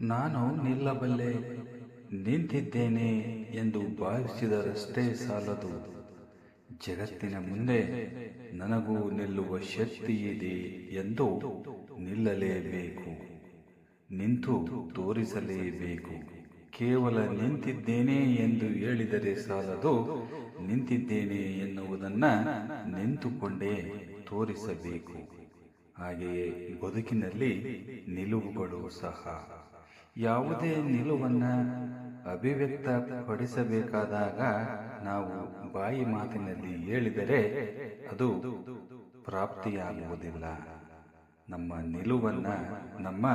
ನಾನು ನಿಲ್ಲಬಲ್ಲೆ ನಿಂತಿದ್ದೇನೆ ಎಂದು ಭಾವಿಸಿದರಷ್ಟೇ ಸಾಲದು. ಜಗತ್ತಿನ ಮುಂದೆ ನನಗೂ ನಿಲ್ಲುವ ಶಕ್ತಿ ಇದೆ ಎಂದು ನಿಲ್ಲಲೇಬೇಕು. ನಿಂತು ತೋರಿಸಲೇಬೇಕು. ಕೇವಲ ನಿಂತಿದ್ದೇನೆ ಎಂದು ಹೇಳಿದರೆ ಸಾಲದು. ನಿಂತಿದ್ದೇನೆ ಎನ್ನುವುದನ್ನು ನಿಂತುಕೊಂಡೇ ತೋರಿಸಬೇಕು. ಹಾಗೆಯೇ ಬದುಕಿನಲ್ಲಿ ನಿಲುವುಗಳು ಸಹ. ಯಾವುದೇ ನಿಲುವನ್ನು ಅಭಿವ್ಯಕ್ತಪಡಿಸಬೇಕಾದಾಗ ನಾವು ಬಾಯಿ ಮಾತಿನಲ್ಲಿ ಹೇಳಿದರೆ ಅದು ಪ್ರಾಪ್ತಿಯಾಗುವುದಿಲ್ಲ. ನಮ್ಮ ನಿಲುವನ್ನ ನಮ್ಮ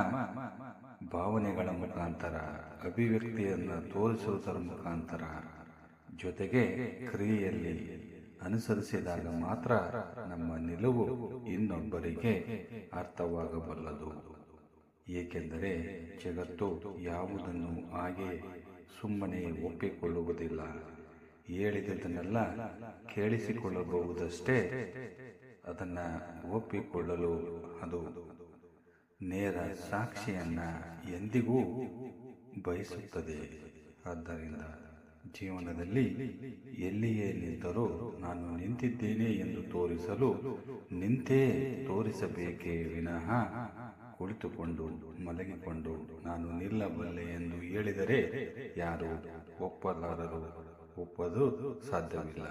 ಭಾವನೆಗಳ ಮುಖಾಂತರ, ಅಭಿವ್ಯಕ್ತಿಯನ್ನು ತೋರಿಸುವುದರ ಮುಖಾಂತರ, ಜೊತೆಗೆ ಕ್ರಿಯೆಯಲ್ಲಿ ಅನುಸರಿಸಿದಾಗ ಮಾತ್ರ ನಮ್ಮ ನಿಲುವು ಇನ್ನೊಬ್ಬರಿಗೆ ಅರ್ಥವಾಗಬಲ್ಲದು. ಏಕೆಂದರೆ ಜಗತ್ತು ಯಾವುದನ್ನು ಹಾಗೆ ಸುಮ್ಮನೆ ಒಪ್ಪಿಕೊಳ್ಳುವುದಿಲ್ಲ. ಹೇಳಿದ್ದನ್ನೆಲ್ಲ ಕೇಳಿಸಿಕೊಳ್ಳಬಹುದಷ್ಟೇ ಅದನ್ನು ಒಪ್ಪಿಕೊಳ್ಳಲು ಅದು ನೇರ ಸಾಕ್ಷಿಯನ್ನ ಎಂದಿಗೂ ಬಯಸುತ್ತದೆ. ಆದ್ದರಿಂದ ಜೀವನದಲ್ಲಿ ಎಲ್ಲಿಯೇ ನಿಂತರೂ ನಾನು ನಿಂತಿದ್ದೇನೆ ಎಂದು ತೋರಿಸಲು ನಿಂತೇ ತೋರಿಸಬೇಕೇ ವಿನಃ ಕುಳಿತುಕೊಂಡು ಮಲಗಿಕೊಂಡು ನಾನು ನಿಲ್ಲಬಲ್ಲೆ ಎಂದು ಹೇಳಿದರೆ ಯಾರು ಒಪ್ಪಲಾರರು ಒಪ್ಪದು ಸಾಧ್ಯವಿಲ್ಲ.